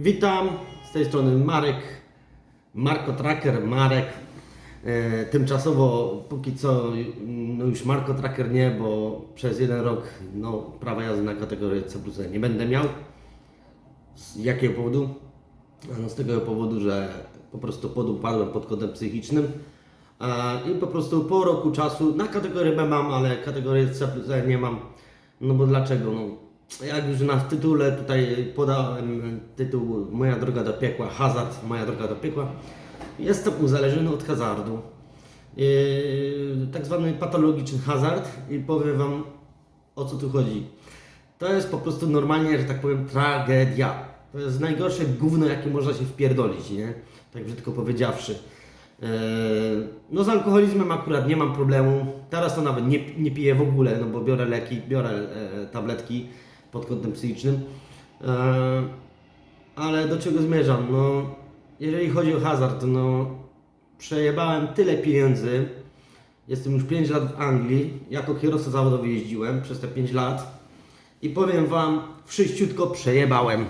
Witam, z tej strony Marek, Marko Tracker, Marek. E, tymczasowo, póki co, no już Marko Tracker nie, bo przez jeden rok no, prawa jazdy na kategorię C plus E nie będę miał. Z jakiego powodu? No, z tego powodu, że po prostu podupadłem pod kątem psychicznym. I po prostu po roku czasu na kategorię B mam, ale kategorię C plus E nie mam. No bo dlaczego? No, jak już na tytule tutaj podałem tytuł Moja droga do piekła, hazard, moja droga do piekła. Jestem uzależniony od hazardu. Yy, tak zwany patologiczny hazard i powiem Wam o co tu chodzi. To jest po prostu normalnie, że tak powiem, tragedia. To jest najgorsze gówno, jakie można się wpierdolić, nie? Tak brzydko powiedziawszy. Eee, No z alkoholizmem akurat nie mam problemu. Teraz to nawet nie, nie piję w ogóle, no bo biorę leki, biorę e, tabletki pod kątem psychicznym. Eee, Ale do czego zmierzam? No, jeżeli chodzi o hazard, no przejebałem tyle pieniędzy. Jestem już 5 lat w Anglii. Jako kierowca zawodowy jeździłem przez te 5 lat. I powiem Wam, wszyściutko przejebałem.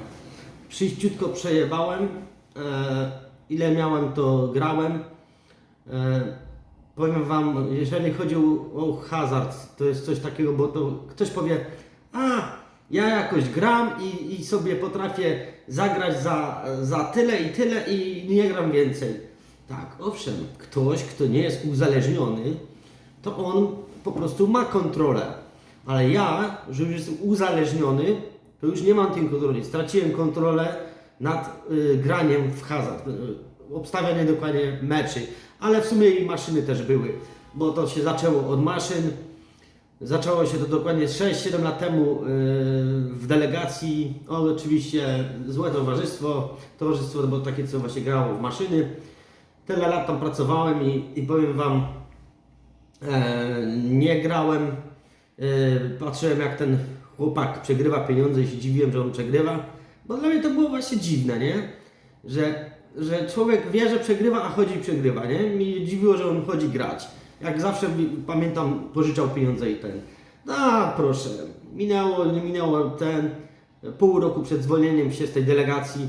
Wszyściutko przejebałem. E, ile miałem, to grałem. E, powiem Wam, jeżeli chodzi o, o hazard, to jest coś takiego, bo to ktoś powie, a ja jakoś gram i, i sobie potrafię zagrać za, za tyle i tyle i nie gram więcej. Tak, owszem, ktoś, kto nie jest uzależniony, to on po prostu ma kontrolę. Ale ja, że już jestem uzależniony, to już nie mam tej kontroli. Straciłem kontrolę nad y, graniem w hazard. Y, obstawianie dokładnie meczy. Ale w sumie i maszyny też były, bo to się zaczęło od maszyn. Zaczęło się to dokładnie 6-7 lat temu yy, w delegacji. O, oczywiście złe towarzystwo. Towarzystwo to było takie, co właśnie grało w maszyny. Tyle lat tam pracowałem i, i powiem Wam, e, nie grałem. E, patrzyłem jak ten chłopak przegrywa pieniądze i się dziwiłem, że on przegrywa. Bo dla mnie to było właśnie dziwne, nie? Że, że człowiek wie, że przegrywa, a chodzi i przegrywa, nie? Mnie dziwiło, że on chodzi grać. Jak zawsze mi- pamiętam, pożyczał pieniądze i ten. No proszę, minęło, nie minęło ten pół roku przed zwolnieniem się z tej delegacji.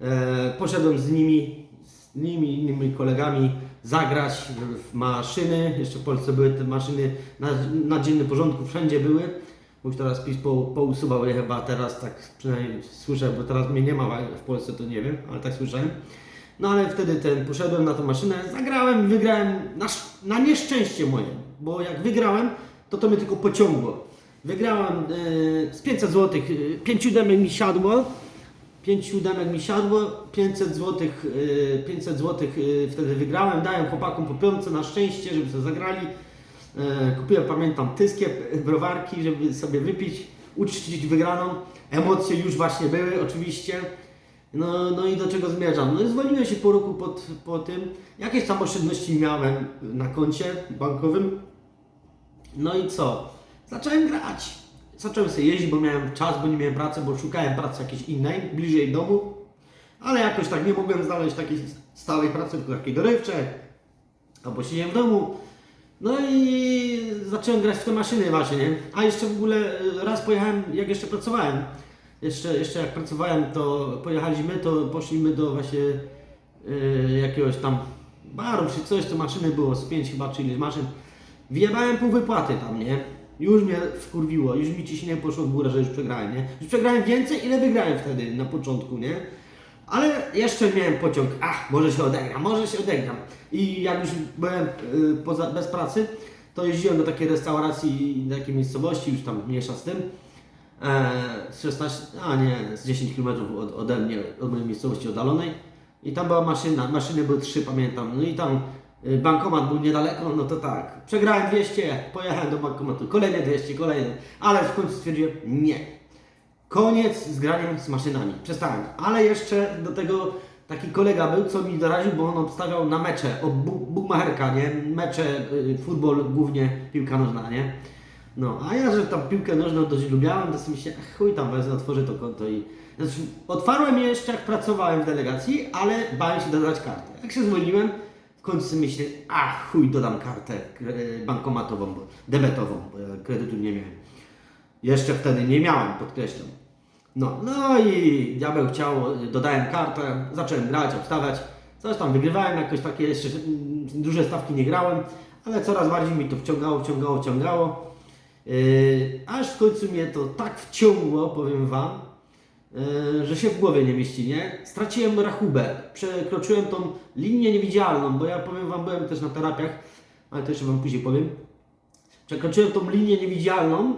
E, poszedłem z nimi, z nimi, innymi kolegami zagrać w maszyny. Jeszcze w Polsce były te maszyny na, na dziennym porządku, wszędzie były. Bo już teraz PiS po, pousuwał je chyba teraz, tak przynajmniej słyszę, bo teraz mnie nie ma w Polsce, to nie wiem, ale tak słyszałem. No ale wtedy ten, poszedłem na tą maszynę, zagrałem, wygrałem na, na nieszczęście moje, bo jak wygrałem, to to mnie tylko pociągło. Wygrałem e, z 500 zł, e, 5 siódemek mi siadło, 5 siódemek mi siadło, 500 zł, 500 zł wtedy wygrałem, dałem chłopakom po piątce na szczęście, żeby sobie zagrali. E, Kupiłem, pamiętam, tyskie, browarki, żeby sobie wypić, uczcić wygraną. Emocje już właśnie były, oczywiście. No, no i do czego zmierzam? No i zwolniłem się po roku pod, po tym. Jakieś tam oszczędności miałem na koncie bankowym. No i co? Zacząłem grać. Zacząłem sobie jeździć, bo miałem czas, bo nie miałem pracy, bo szukałem pracy jakiejś innej, bliżej domu. Ale jakoś tak nie mogłem znaleźć takiej stałej pracy, tylko takiej dorywczej. Albo siedziałem w domu. No i zacząłem grać w te maszyny właśnie, nie? A jeszcze w ogóle e, raz pojechałem, jak jeszcze pracowałem. Jeszcze, jeszcze jak pracowałem, to pojechaliśmy, to poszliśmy do właśnie e, jakiegoś tam baru czy coś, to maszyny było z pięć chyba, czy ileś maszyn. Wjebałem pół wypłaty tam, nie? Już mnie wkurwiło, już mi ciśnienie poszło w górę, że już przegrałem, nie? Już przegrałem więcej, ile wygrałem wtedy na początku, nie? Ale jeszcze miałem pociąg, ach, może się odegram, może się odegram. I jak już byłem y, poza, bez pracy, to jeździłem do takiej restauracji, do takiej miejscowości, już tam mniejsza z tym. E, z 16, a nie, z 10 km od, ode mnie, od mojej miejscowości oddalonej. I tam była maszyna, maszyny były trzy, pamiętam. No i tam y, bankomat był niedaleko, no to tak. Przegrałem 200, pojechałem do bankomatu, kolejne 200, kolejne. Ale w końcu stwierdziłem, nie. Koniec z graniem z maszynami. Przestałem. Ale jeszcze do tego taki kolega był, co mi doraził, bo on obstawiał na mecze bu- bukmacherka, nie? Mecze, y, futbol, głównie piłka nożna, nie? No, a ja, że tam piłkę nożną dość lubiałem, to sobie ach, chuj tam wezmę, otworzę to konto i... Znaczy, otwarłem je jeszcze jak pracowałem w delegacji, ale bałem się dodać kartę. Jak się zwolniłem, w końcu sobie myślę, ach, chuj, dodam kartę kre- bankomatową, bo, debetową, bo ja kredytu nie miałem. Jeszcze wtedy nie miałem, podkreślam. No, no i diabeł chciał, dodałem kartę, zacząłem grać, obstawiać. Coś tam wygrywałem, jakoś takie jeszcze mm, duże stawki nie grałem, ale coraz bardziej mi to wciągało, wciągało, wciągało. Yy, aż w końcu mnie to tak wciągło, powiem Wam, yy, że się w głowie nie mieści, nie? Straciłem rachubę, przekroczyłem tą linię niewidzialną, bo ja powiem Wam, byłem też na terapiach, ale to jeszcze Wam później powiem. Przekroczyłem tą linię niewidzialną,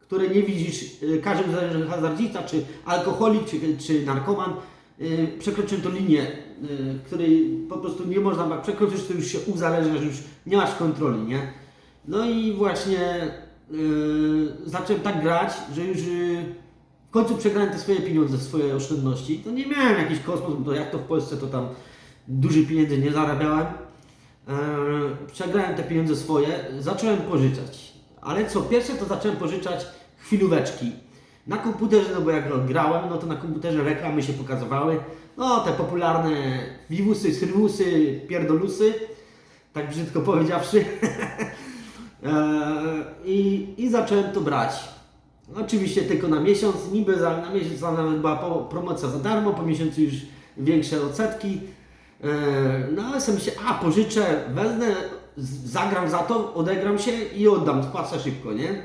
której nie widzisz, y, każdy hazardzista, czy alkoholik, czy, czy narkoman. Przekroczyłem tą linię, której po prostu nie można, jak przekroczysz, to już się uzależniasz, już nie masz kontroli, nie? No i właśnie y, zacząłem tak grać, że już y, w końcu przegrałem te swoje pieniądze, swoje oszczędności. To nie miałem jakiś kosmos, bo to jak to w Polsce, to tam dużych pieniędzy nie zarabiałem. Eee, przegrałem te pieniądze swoje, zacząłem pożyczać. Ale co, pierwsze to zacząłem pożyczać chwilóweczki. Na komputerze, no bo jak grałem, no to na komputerze reklamy się pokazywały. No te popularne wiwusy, srywusy, pierdolusy, tak brzydko powiedziawszy. Eee, I, I zacząłem to brać. Oczywiście tylko na miesiąc, niby za, na miesiąc nawet była promocja za darmo, po miesiącu już większe odsetki. E, No ale sobie się, a pożyczę, wezmę, zagram za to, odegram się i oddam, spłacę szybko, nie?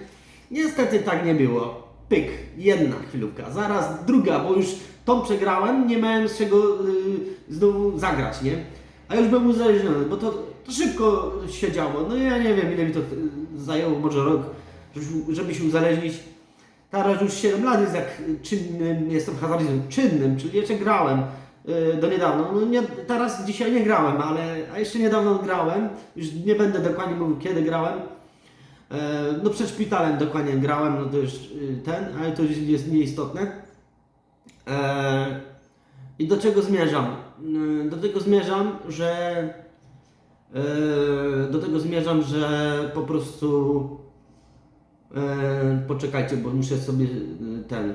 Niestety tak nie było. Pyk, jedna chwilówka, zaraz druga, bo już tą przegrałem, nie miałem z czego y, znowu zagrać, nie? A już byłem uzależniony, bo to, to szybko się działo. No ja nie wiem, ile mi to y, zajęło, może rok, żeby- się uzależnić. Teraz już 7 lat jest jak czynnym, jestem hazardzistą czynnym, czyli jeszcze grałem y, do niedawna. No nie, teraz dzisiaj nie grałem, ale a jeszcze niedawno grałem. Już nie będę dokładnie mówił kiedy grałem. E, No przed szpitalem dokładnie grałem, no to już y, ten, ale to już jest nieistotne. E, I do czego zmierzam? Do tego zmierzam, że do tego zmierzam, że po prostu E, poczekajcie, bo muszę sobie e, ten.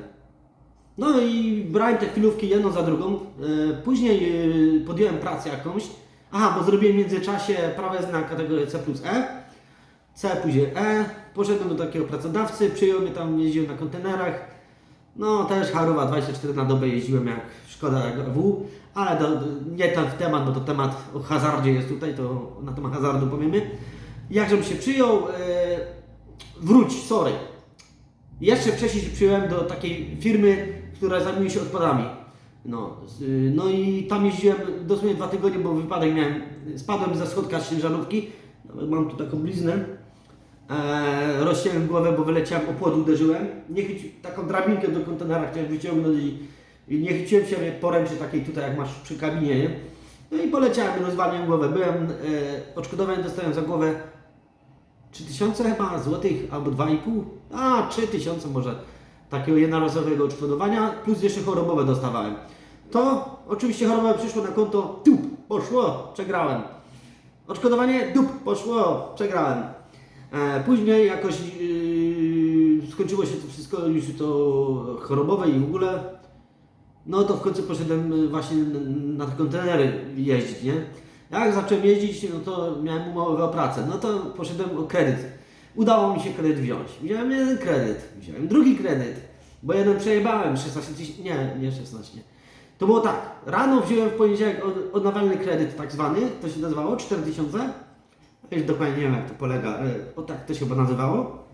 No i brałem te chwilówki jedną za drugą. Później podjąłem pracę jakąś. Aha, bo zrobiłem w międzyczasie jazdy na kategorię C plus E. C później E. Poszedłem do takiego pracodawcy, przyjął mnie tam, jeździłem na kontenerach. No też Harowa 24 na dobę jeździłem jak Szkoda jak W, ale do, nie ten temat, bo to temat o hazardzie jest tutaj, to na temat hazardu powiemy. Jakżem się przyjął, e, wróć, sorry. Jeszcze wcześniej się przyjąłem do takiej firmy, która zajmuje się odpadami. No, no i tam jeździłem dosłownie dwa tygodnie, bo wypadek miałem. Spadłem ze schodka z ciężarówki. Mam tu taką bliznę. E, rozciąłem głowę, bo wyleciałem, o uderzyłem. Nie chyci, taką drabinkę do kontenera chciałem wyciągnąć i, i nie chyciłem się poręczy takiej tutaj, jak masz przy kabinie, nie? No i poleciałem, rozwaliłem głowę. Byłem, e, odszkodowanie dostałem za głowę 3000 chyba złotych albo 2,5, a 3000 może takiego jednorazowego odszkodowania, plus jeszcze chorobowe dostawałem. To oczywiście chorobowe przyszło na konto, tup, poszło, przegrałem. Odszkodowanie, dup, poszło, przegrałem. E, później jakoś yy, skończyło się to wszystko, już to chorobowe i w ogóle. No to w końcu poszedłem y, właśnie na te kontenery jeździć, nie? Jak zacząłem jeździć, no to miałem umowę o pracę, no to poszedłem o kredyt. Udało mi się kredyt wziąć. Wziąłem jeden kredyt, wziąłem drugi kredyt, bo jeden przejebałem, 16 tysięcy, nie, nie 16. To było tak, rano wziąłem w poniedziałek od- odnawialny kredyt tak zwany, to się nazywało 4000. Ja już dokładnie nie wiem jak to polega, ale o tak to się chyba nazywało.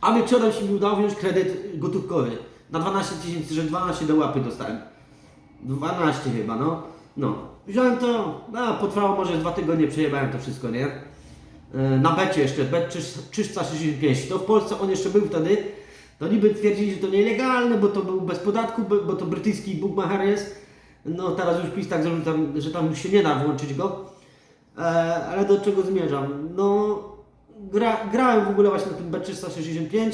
A wieczorem się mi udało wziąć kredyt gotówkowy na 12 tysięcy, że 12 do łapy dostałem. 12 chyba, no. No. Wziąłem to, no potrwało może dwa tygodnie, przejebałem to wszystko, nie? E, Na becie jeszcze, bet 365. To w Polsce on jeszcze był wtedy. To niby twierdzili, że to nielegalne, bo to był bez podatku, bo to brytyjski bookmacher jest. No teraz już PiS tak zrobił, że tam już się nie da włączyć go. E, ale do czego zmierzam? No, gra, grałem w ogóle właśnie na tym B365.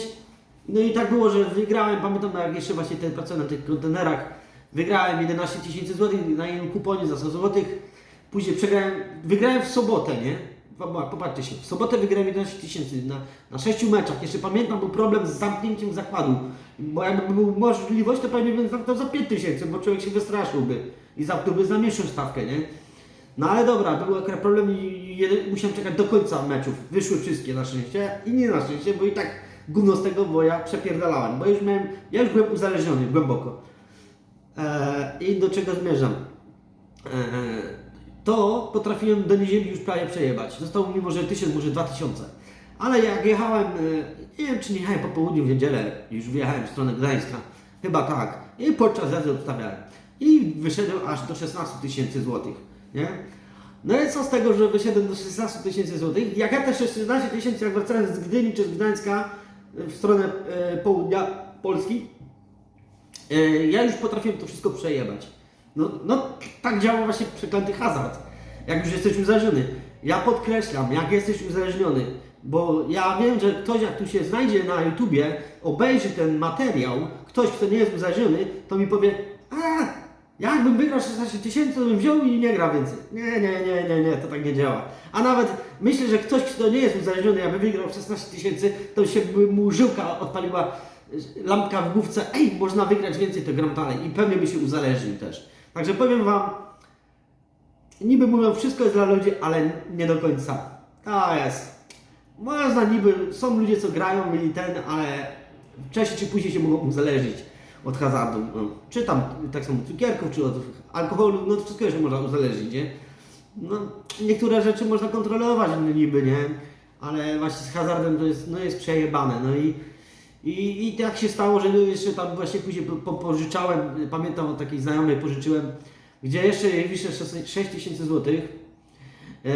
No i tak było, że wygrałem, pamiętam jak jeszcze właśnie ten pracowałem na tych kontenerach, wygrałem 11 tysięcy złotych na jednym kuponie za 100 złotych. Później przegrałem, wygrałem w sobotę, nie? Popa- Popatrzcie się, w sobotę wygrałem 11 tysięcy na, na 6 meczach. Jeszcze pamiętam, był problem z zamknięciem zakładu. Bo jakby był możliwość, to pewnie bym zamknął za 5 tysięcy, bo człowiek się wystraszyłby i zamknąłby za mniejszą stawkę, nie? No ale dobra, był akurat problem i jeden, musiałem czekać do końca meczów. Wyszły wszystkie na szczęście i nie na szczęście, bo i tak gówno z tego, bo ja przepierdalałem, bo już miałem, ja już byłem uzależniony głęboko. E, I do czego zmierzam? E, to potrafiłem do niedzieli już prawie przejebać. Zostało mi może tysiąc, może dwa tysiące. Ale jak jechałem, e, nie wiem czy nie jechałem po południu w niedzielę, już wyjechałem w stronę Gdańska, chyba tak, i podczas jazdy odstawiałem. I wyszedłem aż do 16 tysięcy złotych, nie? No i co z tego, że wyszedłem do 16 tysięcy złotych? Jak ja te 16 tysięcy, jak wracałem z Gdyni czy z Gdańska w stronę e, południa Polski, E, ja już potrafiłem to wszystko przejebać. No, no tak działa właśnie przeklęty hazard. Jak już jesteś uzależniony. Ja podkreślam, jak jesteś uzależniony, bo ja wiem, że ktoś jak tu się znajdzie na YouTubie, obejrzy ten materiał, ktoś, kto nie jest uzależniony, to mi powie, a jakbym wygrał 16 tysięcy, to bym wziął i nie gra więcej. Nie, nie, nie, nie, nie, to tak nie działa. A nawet myślę, że ktoś, kto nie jest uzależniony, jakby wygrał 16 tysięcy, to się by mu żyłka odpaliła lampka w główce, ej, można wygrać więcej, to gram dalej i pewnie by się uzależnił też. Także powiem Wam, niby mówią, wszystko jest dla ludzi, ale nie do końca. To jest. Można niby, są ludzie, co grają i ten, ale wcześniej czy później się mogą uzależnić od hazardu. No, czy tam tak samo cukierków, czy od alkoholu, no to wszystko się można uzależnić, nie? No, niektóre rzeczy można kontrolować niby, nie? Ale właśnie z hazardem to jest, no jest przejebane, no i i, I tak się stało, że jeszcze tam właśnie później po, po, pożyczałem, pamiętam od takiej znajomej pożyczyłem, gdzie jeszcze wiszę 6 tysięcy złotych. E,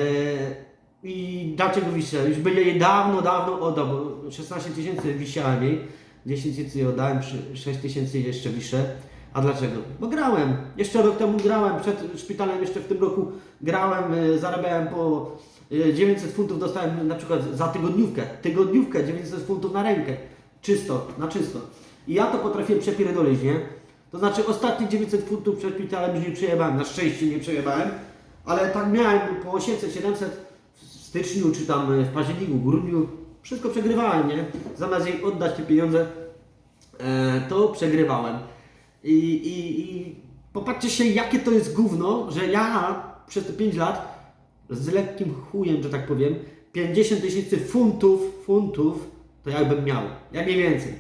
I dlaczego wiszę? Już by jej dawno, dawno oddał, bo 16 tysięcy wisiałem jej, 10 tysięcy jej oddałem, 6 tysięcy jeszcze wiszę. A dlaczego? Bo grałem. Jeszcze rok temu grałem, przed szpitalem jeszcze w tym roku grałem, e, zarabiałem po e, 900 funtów, dostałem na przykład za tygodniówkę, tygodniówkę 900 funtów na rękę. Czysto, na czysto. I ja to potrafiłem przepierdolić, nie? To znaczy ostatnie 900 funtów przed szpitalem już nie przejebałem, na szczęście nie przejebałem, ale tak miałem po 800, 700 w styczniu, czy tam w październiku, grudniu, wszystko przegrywałem, nie? Zamiast jej oddać te pieniądze, e, to przegrywałem. I, i, I popatrzcie się, jakie to jest gówno, że ja przez te 5 lat z lekkim chujem, że tak powiem, 50 tysięcy funtów, funtów, to jakbym miał, jak mniej więcej.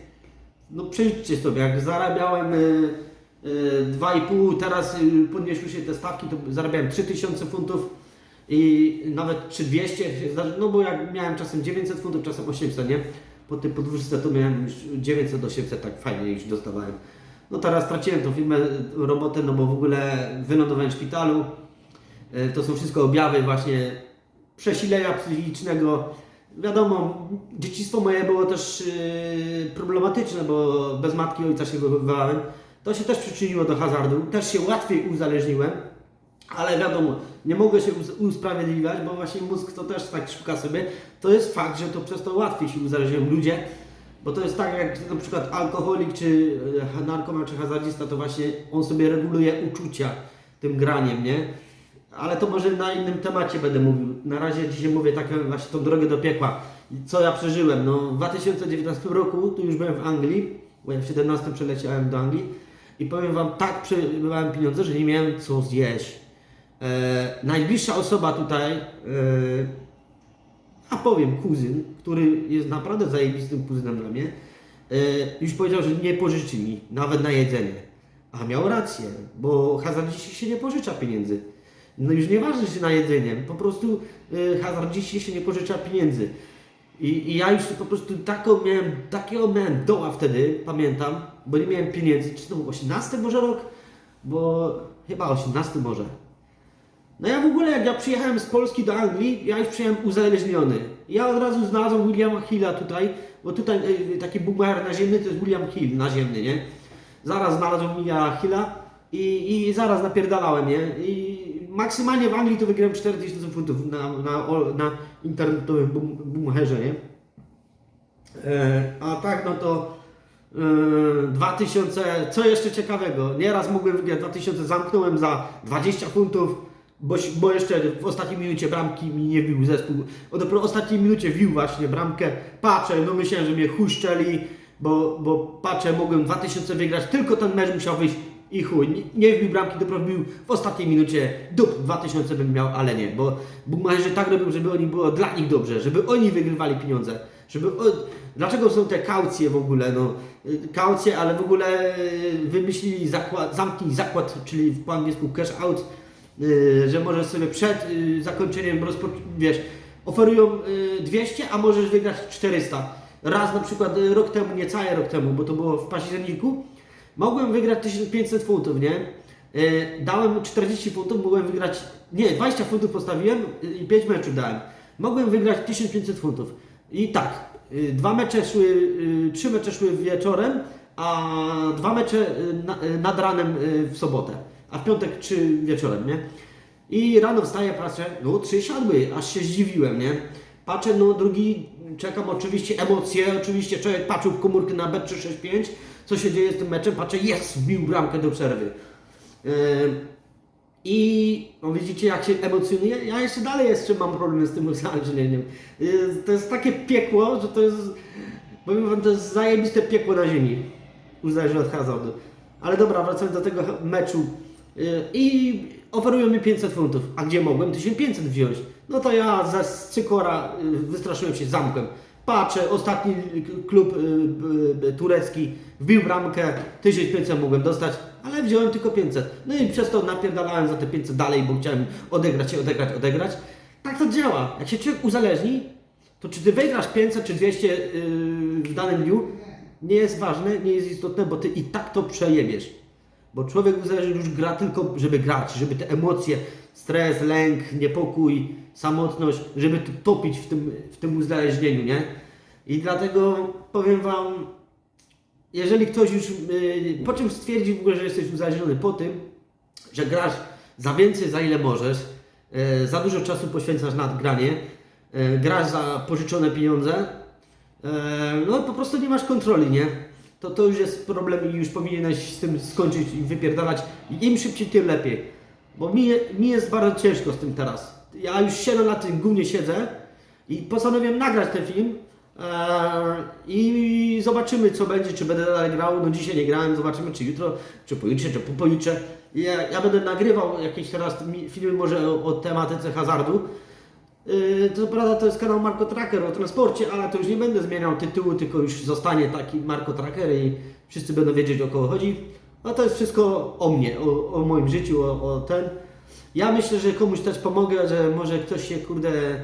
No przejdźcie sobie, jak zarabiałem y, y, 2,5, teraz podniosły się te stawki, to zarabiałem 3000 funtów i nawet 3200, no bo jak miałem czasem 900 funtów, czasem 800, nie? Po tej podwyżce to miałem już 900 800, tak fajnie już dostawałem. No teraz straciłem tą firmę, robotę, no bo w ogóle wylądowałem w szpitalu. Y, To są wszystko objawy właśnie przesilenia psychicznego. Wiadomo, dzieciństwo moje było też yy, problematyczne, bo bez matki i ojca się wychowywałem. To się też przyczyniło do hazardu. Też się łatwiej uzależniłem, ale wiadomo, nie mogę się usprawiedliwiać, bo właśnie mózg to też tak szuka sobie. To jest fakt, że to przez to łatwiej się uzależniają ludzie, bo to jest tak jak na przykład alkoholik, czy e, narkoman, czy hazardzista, to właśnie on sobie reguluje uczucia tym graniem, nie? Ale to może na innym temacie będę mówił. Na razie dzisiaj mówię taką właśnie tą drogę do piekła. Co ja przeżyłem? No w 2019 roku, tu już byłem w Anglii, bo ja w 17 przeleciałem do Anglii i powiem Wam, tak przebywałem pieniądze, że nie miałem co zjeść. E, najbliższa osoba tutaj, e, a powiem kuzyn, który jest naprawdę zajebistym kuzynem dla mnie, e, już powiedział, że nie pożyczy mi nawet na jedzenie. A miał rację, bo hazardziści się nie pożycza pieniędzy. No już nieważne, czy na jedzenie, po prostu hazardziści się nie pożycza pieniędzy. I, I ja już po prostu taką miałem, takiego miałem doła wtedy, pamiętam, bo nie miałem pieniędzy. Czy to był 18 może rok? Bo chyba 18 może. No ja w ogóle, jak ja przyjechałem z Polski do Anglii, ja już przyjechałem uzależniony. Ja od razu znalazłem Williama Hilla tutaj, bo tutaj y, taki boomer naziemny to jest William Hill naziemny, nie? Zaraz znalazłem Williama Hilla i, i zaraz napierdalałem, nie? I maksymalnie w Anglii to wygrałem 4000 funtów na, na, na internetowym boomherze, nie? E, a tak, no to e, 2000, co jeszcze ciekawego, nieraz mogłem wygrać 2000, zamknąłem za 20 funtów, bo, bo jeszcze w ostatniej minucie bramki mi nie bił zespół, o dopiero w ostatniej minucie wił właśnie bramkę, patrzę, no myślałem, że mnie huszczeli, bo, bo patrzę, mogłem 2000 wygrać, tylko ten mecz musiał wyjść i chuj, nie, nie wbił bramki, dopiero wbił w ostatniej minucie, dup, 2000 bym miał, ale nie, bo bukmacherzy tak robią, żeby oni było dla nich dobrze, żeby oni wygrywali pieniądze. Żeby, o, dlaczego są te kaucje w ogóle, no, kaucje, ale w ogóle y, wymyślili zakład, zamknij zakład, czyli po angielsku cash out, że możesz sobie przed y, zakończeniem wiesz, oferują y, 200, a możesz wygrać 400. Raz na przykład y, rok temu, nie cały rok temu, bo to było w październiku, mogłem wygrać 1500 funtów, nie? Y, Dałem 40 funtów, mogłem wygrać, nie, 20 funtów postawiłem y, i 5 meczów dałem. Mogłem wygrać 1500 funtów. I tak, y, dwa mecze szły, y, trzy mecze szły wieczorem, a dwa mecze y, na- y, nad ranem y, w sobotę, a w piątek trzy wieczorem, nie? I rano wstaję, patrzę, no trzy siadły, aż się zdziwiłem, nie? Patrzę, no drugi, czekam oczywiście emocje, oczywiście człowiek patrzył w komórkę na B365, co się dzieje z tym meczem, patrzę, jest, wbił bramkę do przerwy. Yy, I no widzicie, jak się emocjonuje? Ja jeszcze dalej jeszcze mam problem z tym uzależnieniem. Yy, To jest takie piekło, że to jest, powiem wam, to jest zajebiste piekło na ziemi. Uzależnione od hazardu. Ale dobra, wracając do tego meczu. Yy, I oferują mi 500 funtów. A gdzie mogłem 1500 wziąć? No to ja za cykora yy, wystraszyłem się zamkiem. Patrzę, ostatni klub yy, turecki wbił bramkę, 1500 mogłem dostać, ale wziąłem tylko 500. No i przez to napierdalałem za te 500 dalej, bo chciałem odegrać, odegrać, odegrać. Tak to działa. Jak się człowiek uzależni, to czy ty wygrasz 500 czy 200 yy, w danym dniu, nie jest ważne, nie jest istotne, bo ty i tak to przejebiesz. Bo człowiek uzależniony już gra tylko, żeby grać, żeby te emocje, stres, lęk, niepokój, samotność, żeby to topić w tym, w tym uzależnieniu, nie? I dlatego powiem Wam, jeżeli ktoś już, yy, po czym stwierdzi w ogóle, że jesteś uzależniony? Po tym, że grasz za więcej, za ile możesz, yy, za dużo czasu poświęcasz na granie, yy, grasz za pożyczone pieniądze, no po prostu nie masz kontroli, nie? To, to już jest problem i już powinieneś z tym skończyć i wypierdalać. Im szybciej, tym lepiej. Bo mi, mi jest bardzo ciężko z tym teraz. Ja już 7 lat w gównie siedzę i postanowiłem nagrać ten film Eee, I zobaczymy, co będzie, czy będę dalej grał. No dzisiaj nie grałem, zobaczymy, czy jutro, czy pojutrze, czy po pojutrze. Ja, ja będę nagrywał jakieś teraz filmy może o, o tematyce hazardu. Yy, to prawda, to jest kanał Marco Tracker o transporcie, ale to już nie będę zmieniał tytułu, tylko już zostanie taki Marco Tracker i wszyscy będą wiedzieć o kogo chodzi. A to jest wszystko o mnie, o, o moim życiu, o, o ten. Ja myślę, że komuś też pomogę, że może ktoś się kurde e,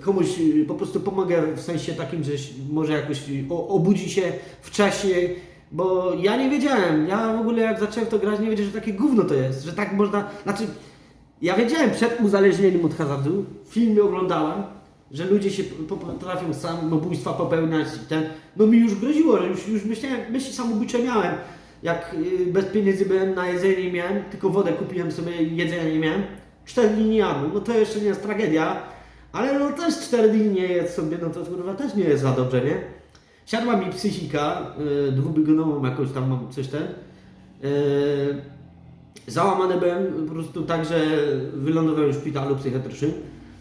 komuś po prostu pomogę w sensie takim, że może jakoś obudzi się wcześniej, bo ja nie wiedziałem, ja w ogóle jak zacząłem to grać nie wiedziałem, że takie gówno to jest, że tak można, znaczy ja wiedziałem przed uzależnieniem od hazardu, filmy oglądałem, że ludzie się po- potrafią samobójstwa popełniać i ten, no mi już groziło, że już, już myślałem, myśli samobójcze miałem, jak y, bez pieniędzy byłem na jedzenie nie miałem, tylko wodę kupiłem sobie, jedzenia nie miałem, 4 dni nie jadłem, no to jeszcze nie jest tragedia, ale no też 4 dni nie jedz sobie, no to kurwa też nie jest za dobrze, nie? Siadła mi psychika, y, dwubiegunową jakąś tam mam coś ten, y, Załamany byłem po prostu tak, że wylądowałem w szpitalu psychiatrycznym,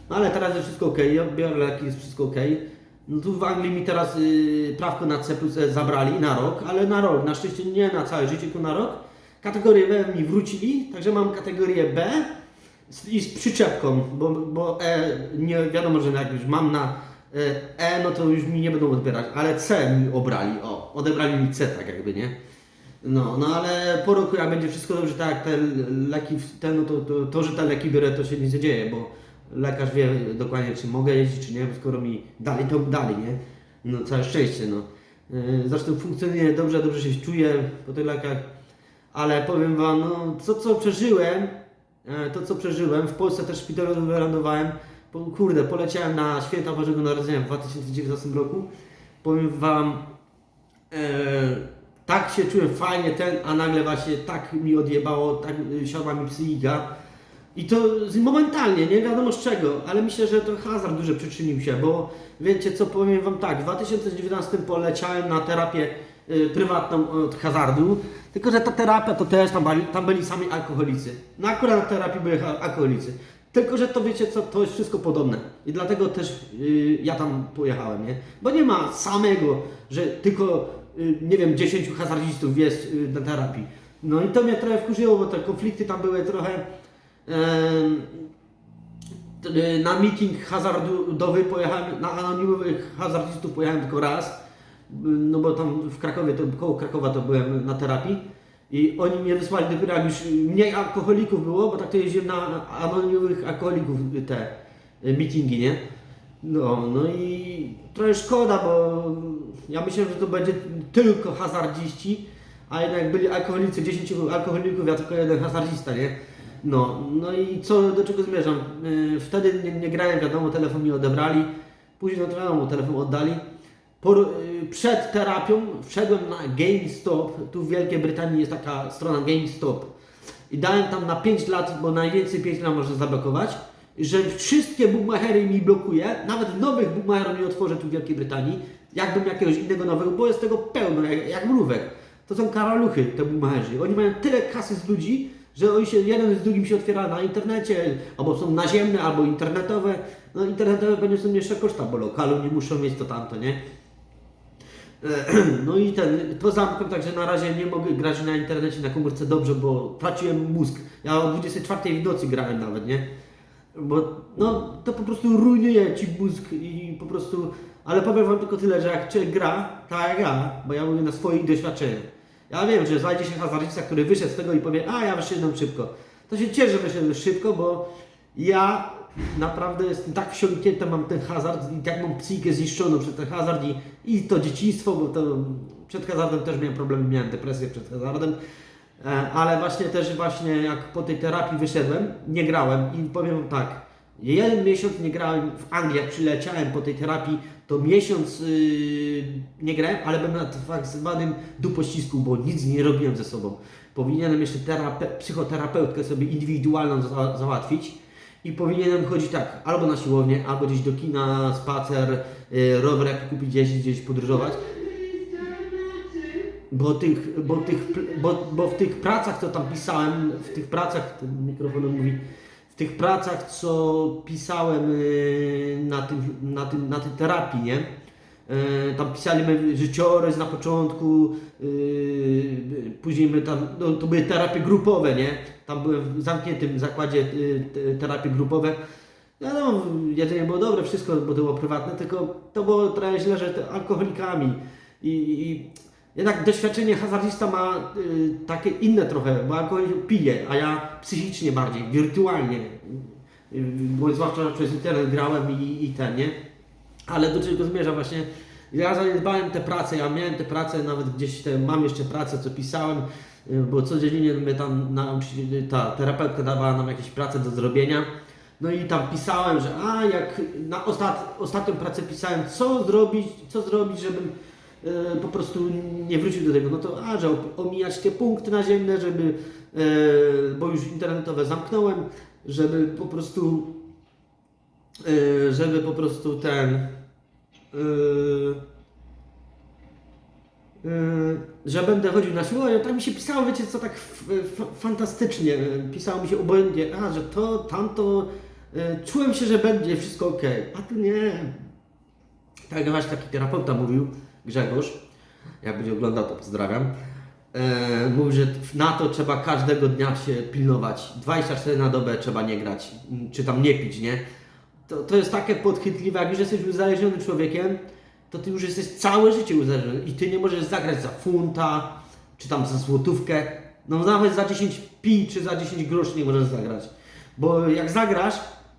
no ale teraz jest wszystko ok, ja biorę leki, jest wszystko ok. No tu w Anglii mi teraz y, prawko na C plus E zabrali na rok, ale na rok, na szczęście nie na całe życie, tylko na rok. Kategorię B mi wrócili, także mam kategorię B z, i z przyczepką, bo, bo E nie wiadomo, że jak już mam na e, E, no to już mi nie będą odbierać, ale C mi obrali, o, odebrali mi C tak jakby, nie? No, no ale po roku jak będzie wszystko dobrze, tak te leki, te, no to, to, to, że te leki biorę, to się nic nie dzieje, bo lekarz wie dokładnie, czy mogę jeździć, czy nie, bo skoro mi dali, to dali, nie? No, całe szczęście, no. Yy, Zresztą funkcjonuje dobrze, dobrze się czuję po tych lekach, ale powiem Wam, no, to co przeżyłem, e, to co przeżyłem, w Polsce też szpitalu wylądowałem, po, kurde, poleciałem na święta Bożego Narodzenia w 2019 roku, powiem Wam, E, tak się czułem fajnie ten, a nagle właśnie tak mi odjebało, tak y, siadła mi psychika. I to momentalnie, nie wiadomo z czego, ale myślę, że to hazard duże przyczynił się, bo wiecie co, powiem Wam tak, w 2019 poleciałem na terapię y, prywatną od hazardu, tylko że ta terapia to też, tam, byli- tam byli sami alkoholicy. No akurat na terapii byli alkoholicy. Tylko, że to wiecie co, to jest wszystko podobne. I dlatego też y, ja tam pojechałem, nie? Bo nie ma samego, że tylko, nie wiem, 10 hazardzistów jest y, na terapii. No i to mnie trochę wkurzyło, bo te konflikty tam były trochę... y, na meeting hazardowy pojechałem, na anonimowych hazardistów pojechałem tylko raz, y, no bo tam w Krakowie, to, koło Krakowa to byłem na terapii i oni mnie wysłali dopiero jak już mniej alkoholików było, bo tak to jeździłem na anonimowych alkoholików y, te y, meetingi, nie? No, no i trochę szkoda, bo ja myślałem, że to będzie tylko hazardziści, a jednak byli alkoholicy, 10 alkoholików, ja tylko jeden hazardzista, nie? No, no i co, do czego zmierzam? Yy, wtedy nie, nie grałem, wiadomo, telefon mi odebrali, później no wiadomo, telefon oddali. Po, yy, przed terapią wszedłem na GameStop, tu w Wielkiej Brytanii jest taka strona GameStop i dałem tam na 5 lat, bo najwięcej 5 lat można zablokować, że wszystkie bookmachery mi blokuje, nawet nowych bookmacherów nie otworzę tu w Wielkiej Brytanii, jakbym jakiegoś innego nowego, bo jest tego pełno, jak, jak mrówek. To są karaluchy, te bookmacherzy. Oni mają tyle kasy z ludzi, że oni się jeden z drugim się otwiera na internecie, albo są naziemne, albo internetowe. No internetowe pewnie są jeszcze koszta, bo lokalu nie muszą mieć to tamto, nie? No i ten, to zamknąłem, także na razie nie mogę grać na internecie, na komórce dobrze, bo traciłem mózg. Ja o 24 w nocy grałem nawet, nie? Bo no, to po prostu rujnuje ci mózg i po prostu... Ale powiem wam tylko tyle, że jak człowiek gra, tak jak ja, bo ja mówię na swoich doświadczeniach. Ja wiem, że znajdzie się hazardzista, który wyszedł z tego i powie, a ja wyszedłem szybko. To się cieszę, że wyszedłem szybko, bo ja naprawdę jestem tak wsiąknięty, mam ten hazard i tak mam psychikę zniszczoną przez ten hazard i, i to dzieciństwo, bo to przed hazardem też miałem problemy, miałem depresję przed hazardem, e, ale właśnie też właśnie jak po tej terapii wyszedłem, nie grałem i powiem tak, jeden miesiąc nie grałem w Anglii, jak przyleciałem po tej terapii, to miesiąc yy, nie grałem, ale byłem na tak zwanym dupościsku, bo nic nie robiłem ze sobą. Powinienem jeszcze terape- psychoterapeutkę sobie indywidualną za- załatwić i powinienem chodzić tak, albo na siłownię, albo gdzieś do kina, spacer, yy, rower jak kupić gdzieś, gdzieś podróżować. Bo, tych, bo, tych, bo, bo w tych pracach, co tam pisałem, w tych pracach, ten mikrofon mówi, tych pracach, co pisałem yy, na, tym, na, tym, na tej terapii, nie? Yy, Tam pisaliśmy życiorys na początku, yy, później my tam, no to były terapie grupowe, nie? Tam byłem w zamkniętym zakładzie yy, te- terapie grupowe. No, no, jedzenie było dobre, wszystko było prywatne, tylko to było trochę źle, że alkoholikami i, i jednak doświadczenie hazardzista ma y, takie inne trochę, bo alkoholik pije, a ja psychicznie bardziej, wirtualnie, y, bo zwłaszcza przez internet grałem i, i ten, nie? Ale do czego zmierza właśnie, ja zaniedbałem te prace, ja miałem te prace, nawet gdzieś te, mam jeszcze pracę, co pisałem, y, bo codziennie my tam, nauczyciel- ta terapeutka dawała nam jakieś prace do zrobienia, no i tam pisałem, że a jak na ostat, ostatnią pracę pisałem, co zrobić, co zrobić, żebym po prostu nie wrócił do tego. No to a, że omijać te punkty naziemne, żeby, e, bo już internetowe zamknąłem, żeby po prostu, e, żeby po prostu ten, e, e, że będę chodził na siłownię, tak mi się pisało, wiecie co, tak fantastycznie, e, pisało mi się obojętnie, a, że to, tamto, e, czułem się, że będzie wszystko ok, a tu nie. Tak właśnie taki terapeuta mówił, Grzegorz, jak będzie oglądał, to pozdrawiam, e, mówił, że na to trzeba każdego dnia się pilnować, 24 na dobę trzeba nie grać, czy tam nie pić, nie? To, to jest takie podchwytliwe, jak już jesteś uzależnionym człowiekiem, to ty już jesteś całe życie uzależniony i ty nie możesz zagrać za funta, czy tam za złotówkę, no nawet za 10 pi, czy za 10 groszy nie możesz zagrać. Bo jak zagrasz,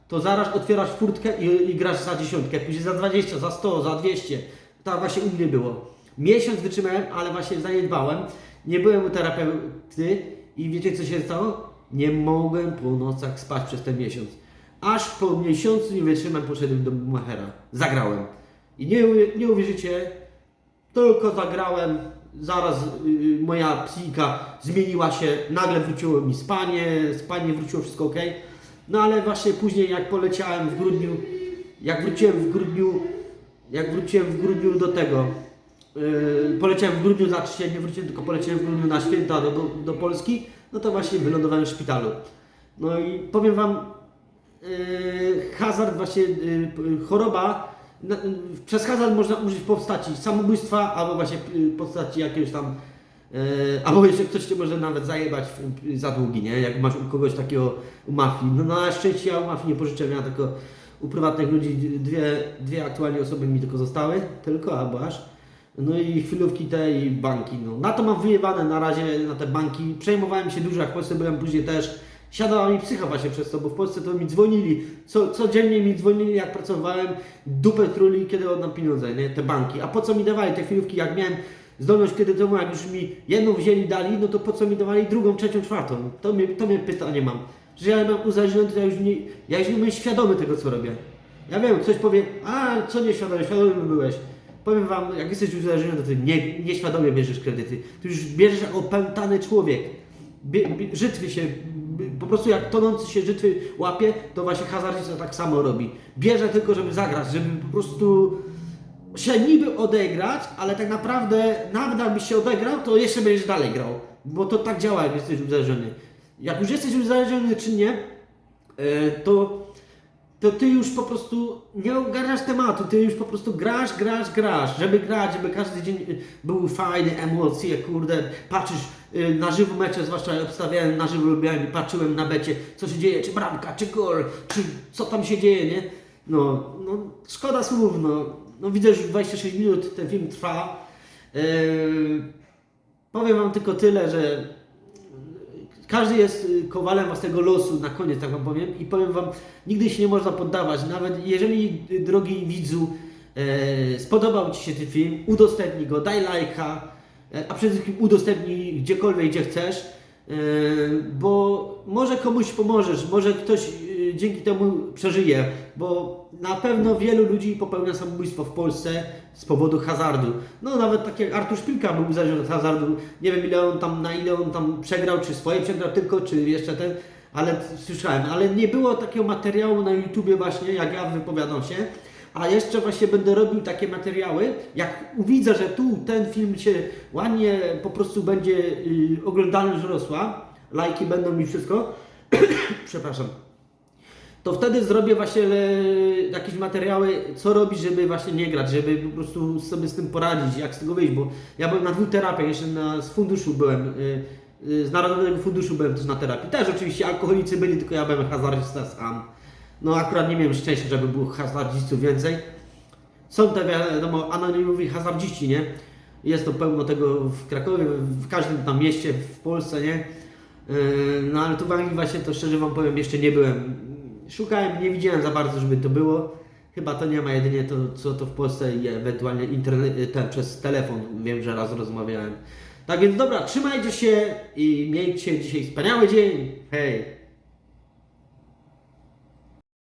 to zaraz otwierasz furtkę i, i grasz za dziesiątkę, później za 20, za 100, za 200. Tak właśnie u mnie było. Miesiąc wytrzymałem, ale właśnie zaniedbałem. Nie byłem u terapeuty i wiecie co się stało? Nie mogłem po nocach spać przez ten miesiąc. Aż po miesiącu nie wytrzymałem, poszedłem do Machera. Zagrałem. I nie, nie uwierzycie, tylko zagrałem, zaraz y, moja psychika zmieniła się, nagle wróciło mi spanie, spanie wróciło wszystko ok. No ale właśnie później jak poleciałem w grudniu, jak wróciłem w grudniu, jak wróciłem w grudniu do tego, yy, poleciałem w grudniu, znaczy się nie wróciłem, tylko poleciałem w grudniu na święta do, do Polski, no to właśnie wylądowałem w szpitalu. No i powiem Wam, yy, hazard właśnie, yy, choroba, na, yy, przez hazard można użyć w postaci samobójstwa albo właśnie yy, w postaci jakiegoś tam E, albo jeszcze ktoś cię może nawet zajebać w- za długi, nie? Jak masz u kogoś takiego u mafii. No na szczęście ja u mafii nie pożyczam, ja tylko u prywatnych ludzi dwie, dwie aktualnie osoby mi tylko zostały, tylko albo aż. No i chwilówki te i banki. No. Na to mam wyjebane na razie, na te banki. Przejmowałem się dużo, jak w Polsce byłem później też. Siadała mi psycha właśnie przez to, bo w Polsce to mi dzwonili. Co, codziennie mi dzwonili, jak pracowałem, dupę truli, kiedy oddam pieniądze, nie? Te banki. A po co mi dawali te chwilówki, jak miałem zdolność kiedy temu, jak już mi jedną wzięli, dali, no to po co mi dawali drugą, trzecią, czwartą? To mnie, to mnie pytanie mam. Że ja mam uzależniony, to ja już nie, ja już nie byłem świadomy tego, co robię. Ja wiem, ktoś powie, a co nieświadomy, świadomy byłeś. Powiem wam, jak jesteś uzależniony, to ty nie, nieświadomie bierzesz kredyty. Ty już bierzesz jako opętany człowiek. Bie, bie, żytwy się, b- po prostu jak tonący się żytwy łapie, to właśnie hazardzista tak samo robi. Bierze tylko, żeby zagrać, żeby po prostu się niby odegrać, ale tak naprawdę nawet jakbyś się odegrał, to jeszcze będziesz dalej grał. Bo to tak działa, jak jesteś uzależniony. Jak już jesteś uzależniony czy nie, e, to, to ty już po prostu nie ogarniasz tematu, ty już po prostu grasz, grasz, grasz, żeby grać, żeby każdy dzień y, był fajny, emocje, kurde, patrzysz y, na żywo mecze, zwłaszcza obstawiałem na żywo, lubiłem patrzyłem na becie, co się dzieje, czy bramka, czy gol, czy co tam się dzieje, nie? No, no szkoda słów, no, no widzę, że już 26 minut ten film trwa. Yy, powiem wam tylko tyle, że każdy jest y, kowalem własnego losu na koniec, tak wam powiem. I powiem wam, nigdy się nie można poddawać. Nawet jeżeli, y, drogi widzu, e, spodobał Ci się ten film, udostępnij go, daj lajka, e, a przede wszystkim udostępnij gdziekolwiek, gdzie chcesz, e, bo może komuś pomożesz, może ktoś dzięki temu przeżyje, bo na pewno wielu ludzi popełnia samobójstwo w Polsce z powodu hazardu. No nawet tak jak Artur Szpilka był uzależniony od hazardu, nie wiem ile on tam, na ile on tam przegrał, czy swoje przegrał tylko, czy jeszcze ten, ale słyszałem, ale nie było takiego materiału na YouTubie właśnie, jak ja wypowiadam się, a jeszcze właśnie będę robił takie materiały, jak widzę, że tu ten film się ładnie po prostu będzie y, oglądalność rosła, lajki będą mi wszystko, przepraszam, to wtedy zrobię właśnie e, jakieś materiały, co robić, żeby właśnie nie grać, żeby po prostu sobie z tym poradzić, jak z tego wyjść, bo ja byłem na dwóch terapiach, jeszcze na, z funduszu byłem, y, y, z Narodowego Funduszu byłem też na terapii. Też oczywiście alkoholicy byli, tylko ja byłem hazardzista sam. No akurat nie miałem szczęścia, żeby było hazardzistów więcej. Są te wiadomo anonimowi hazardziści, nie? Jest to pełno tego w Krakowie, w każdym tam mieście w Polsce, nie? No ale tu w Anglii właśnie to szczerze Wam powiem, jeszcze nie byłem. Szukałem, nie widziałem za bardzo, żeby to było. Chyba to nie ma jedynie to, co to w Polsce i ewentualnie internet, ten, przez telefon. Wiem, że raz rozmawiałem. Tak więc dobra, trzymajcie się i miejcie dzisiaj wspaniały dzień. Hej!